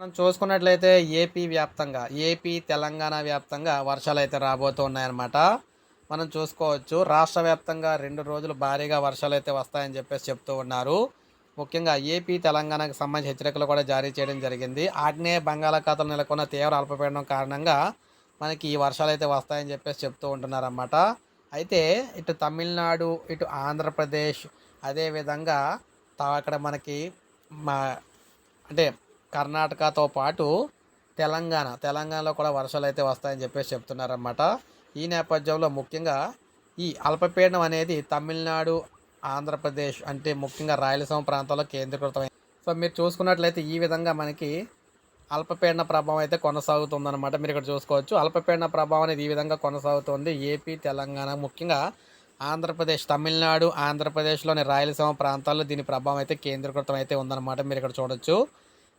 మనం చూసుకున్నట్లయితే ఏపీ వ్యాప్తంగా ఏపీ తెలంగాణ వ్యాప్తంగా వర్షాలు అయితే రాబోతున్నాయన్నమాట. మనం చూసుకోవచ్చు రాష్ట్ర వ్యాప్తంగా రెండు రోజులు భారీగా వర్షాలు అయితే వస్తాయని చెప్పేసి చెప్తూ ఉన్నారు. ముఖ్యంగా ఏపీ తెలంగాణకు సంబంధించి హెచ్చరికలు కూడా జారీ చేయడం జరిగింది. ఆగ్నేయ బంగాళాఖాతంలో నెలకొన్న తీవ్ర అల్పపీడనం కారణంగా మనకి ఈ వర్షాలు అయితే వస్తాయని చెప్పేసి చెప్తూ ఉంటున్నారన్నమాట. అయితే ఇటు తమిళనాడు ఇటు ఆంధ్రప్రదేశ్ అదేవిధంగా అక్కడ మనకి మా అంటే కర్ణాటకతో పాటు తెలంగాణ. తెలంగాణలో కూడా వర్షాలు అయితే వస్తాయని చెప్పేసి చెప్తున్నారన్నమాట. ఈ నేపథ్యంలో ముఖ్యంగా ఈ అల్పపీడనం అనేది తమిళనాడు ఆంధ్రప్రదేశ్ అంటే ముఖ్యంగా రాయలసీమ ప్రాంతాల్లో కేంద్రీకృతమైంది. సో మీరు చూసుకున్నట్లయితే ఈ విధంగా మనకి అల్పపీడన ప్రభావం అయితే కొనసాగుతుందన్నమాట. మీరు ఇక్కడ చూసుకోవచ్చు. అల్పపీడన ప్రభావం అనేది ఈ విధంగా కొనసాగుతుంది. ఏపీ తెలంగాణ ముఖ్యంగా ఆంధ్రప్రదేశ్ తమిళనాడు ఆంధ్రప్రదేశ్లోని రాయలసీమ ప్రాంతాల్లో దీని ప్రభావం అయితే కేంద్రీకృతం అయితే ఉందన్నమాట. మీరు ఇక్కడ చూడొచ్చు.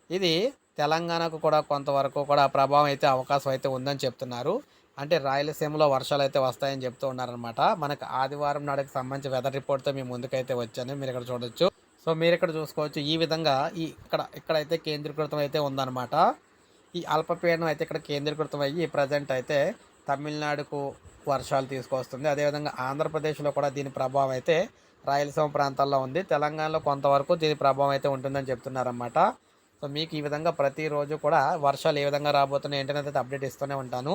ఇది తెలంగాణకు కూడా కొంతవరకు కూడా ప్రభావం అయితే అవకాశం అయితే ఉందని చెప్తున్నారు. అంటే రాయలసీమలో వర్షాలు అయితే వస్తాయని చెప్తూ ఉన్నారనమాట మనకు ఆదివారం నాడుకి సంబంధించి వెదర్ రిపోర్ట్తో మేము ముందుకైతే వచ్చాను. మీరు ఇక్కడ చూడొచ్చు. సో మీరు ఇక్కడ చూసుకోవచ్చు. ఈ విధంగా ఈ ఇక్కడ ఇక్కడైతే కేంద్రీకృతం అయితే ఉందన్నమాట. ఈ అల్పపీడనం అయితే ఇక్కడ కేంద్రీకృతం అయ్యి ప్రజెంట్ అయితే తమిళనాడుకు వర్షాలు తీసుకొస్తుంది. అదేవిధంగా ఆంధ్రప్రదేశ్లో కూడా దీని ప్రభావం అయితే రాయలసీమ ప్రాంతాల్లో ఉంది. తెలంగాణలో కొంతవరకు దీని ప్రభావం అయితే ఉంటుందని చెప్తున్నారన్నమాట. సో మీకు ఈ విధంగా ప్రతిరోజు కూడా వర్షాలు ఏ విధంగా రాబోతున్నాయి ఏంటనేది అయితే అప్డేట్ ఇస్తూనే ఉంటాను.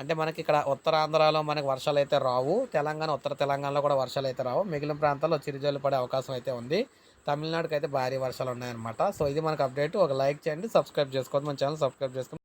అంటే మనకి ఇక్కడ ఉత్తరాంధ్రలో మనకి వర్షాలు అయితే రావు. తెలంగాణ ఉత్తర తెలంగాణలో కూడా వర్షాలు అయితే రావు. మిగిలిన ప్రాంతాల్లో చిరుజల్లు పడే అవకాశం అయితే ఉంది. తమిళనాడుకి అయితే భారీ వర్షాలు ఉన్నాయన్నమాట. సో ఇది మనకు అప్డేట్ ఒక లైక్ చేయండి సబ్స్క్రైబ్ చేసుకోండి. మన ఛానల్ సబ్స్క్రైబ్ చేసుకోండి.